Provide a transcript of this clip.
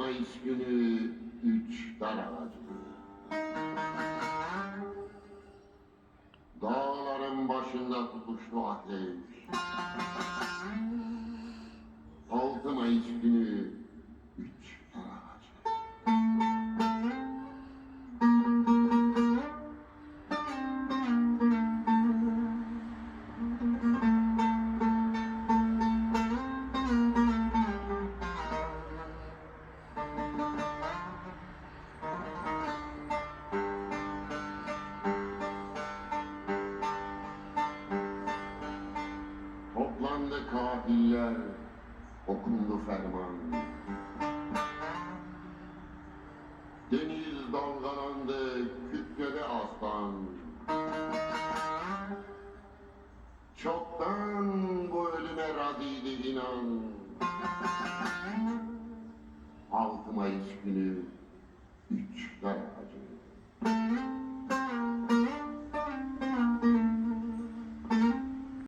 Mayıs günü üç dar ağacı. Dağların başında tutuştu ateş. Altı Mayıs günü kafiller, okundu ferman. Deniz dalgalandı, kütlede aslan. Çoktan bu ölüme razıydı inan. Altı Mayıs günü üç dar ağacı.